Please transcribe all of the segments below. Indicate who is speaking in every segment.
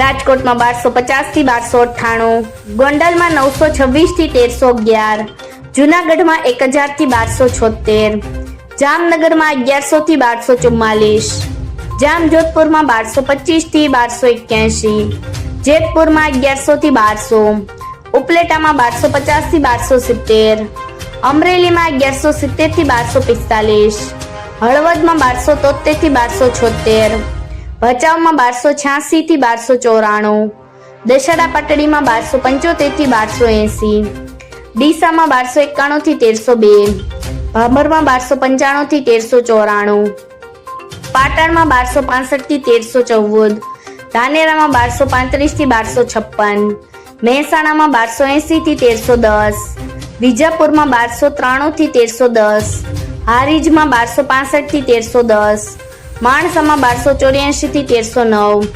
Speaker 1: રાજકોટમાં બારસો પચાસથી બારસો અઠ્ઠાણું, ગોંડલમાં નવસો છવ્વીસથી તેરસો અગિયાર, જુનાગઢમાં એક હજારથી બારસો છોતેર, જામનગરમાં અગિયારસો થી બારસો ચુમ્માલીસ, જામજોધપુરમાં બારસો પચીસથી બારસો એક્યાસી જેતપુરમાં અગિયારસો થી બારસો, ઉપલેટામાં બારસો પચાસથી બારસો સિત્તેર, અમરેલીમાં અગિયારસો સિત્તેરથી બારસો પિસ્તાલીસ, હળવદમાં બારસો તોતેરથી બારસો છોતેર ભચાઉમાં બારસો છ્યાસી થી બારસો ચોરાણું. દશેરા પાટડીમાં બારસો પંચોતેરથી બારસો એસી. ડીસામાં બારસો એકાણું થી તેરસો બે. ભાભરમાં બારસો પંચાણું થી તેરસો ચોરાણું. પાટણમાં બારસો પાસઠથી તેરસો ચૌદ. ધાનેરામાં બારસો પાંત્રીસથી બારસો છપ્પન. મહેસાણામાં બારસો એસી થી તેરસો દસ. વિજાપુરમાં બારસો ત્રાણું થી તેરસો દસ. હારીજમાં બારસો પાસઠથી તેરસો દસ. માણસામાં બારસો ચોર્યાસી થી તેરસો નવ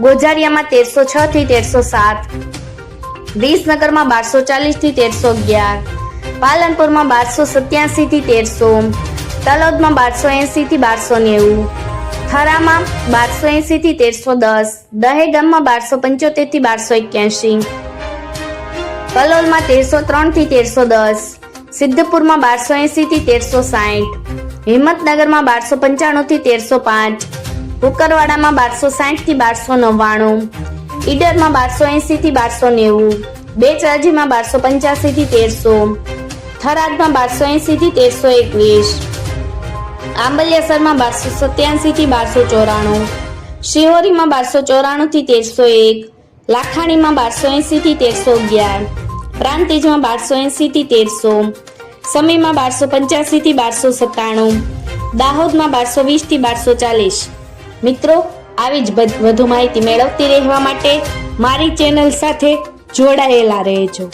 Speaker 1: ગોઝારિયામાં તેરસો છ થી તેરસો સાત, વિસનગરમાં બારસો ચાલીસથી તેરસો અગિયાર, પાલનપુરમાં બારસો સત્યાસી થી તેરસો, તલોદમાં બારસો એસી થી બારસો નેવું, થરામાં બારસો એસી થી તેરસો દસ, દહેગામમાં બારસો પંચોતેરથી બારસો એક્યાસી, કલોલમાં તેરસો ત્રણથી તેરસો દસ, સિદ્ધપુરમાં બારસો એસી થી તેરસો સાઠ હિંમતનગરમાં બારસો પંચાણું થી તેરસો પાંચ. કુકરવાડામાં બારસો સાઠથી બારસો નવ્વાણું. ઈડરમાં બારસો એસી થી બારસો નેવું. બેચરાજીમાં બારસો પંચ્યાસી થી તેરસો. થરાદમાં બારસો એસી થી તેરસો એકવીસ. આંબલિયાસરમાં બારસો સત્યાસી થી બારસો ચોરાણું. શિહોરીમાં બારસો ચોરાણું થી તેરસો એક. લાખાણીમાં બારસો એસી થી તેરસો અગિયાર. પ્રાંતિજમાં બારસો એસી થી તેરસો. સમીમાં બારસો પંચ્યાસી થી બારસો સત્તાણું. દાહોદમાં બારસો વીસથી બારસો ચાલીસ. મિત્રો, આવી જ વધુ માહિતી મેળવતી રહેવા માટે મારી ચેનલ સાથે જોડાયેલા રહેજો.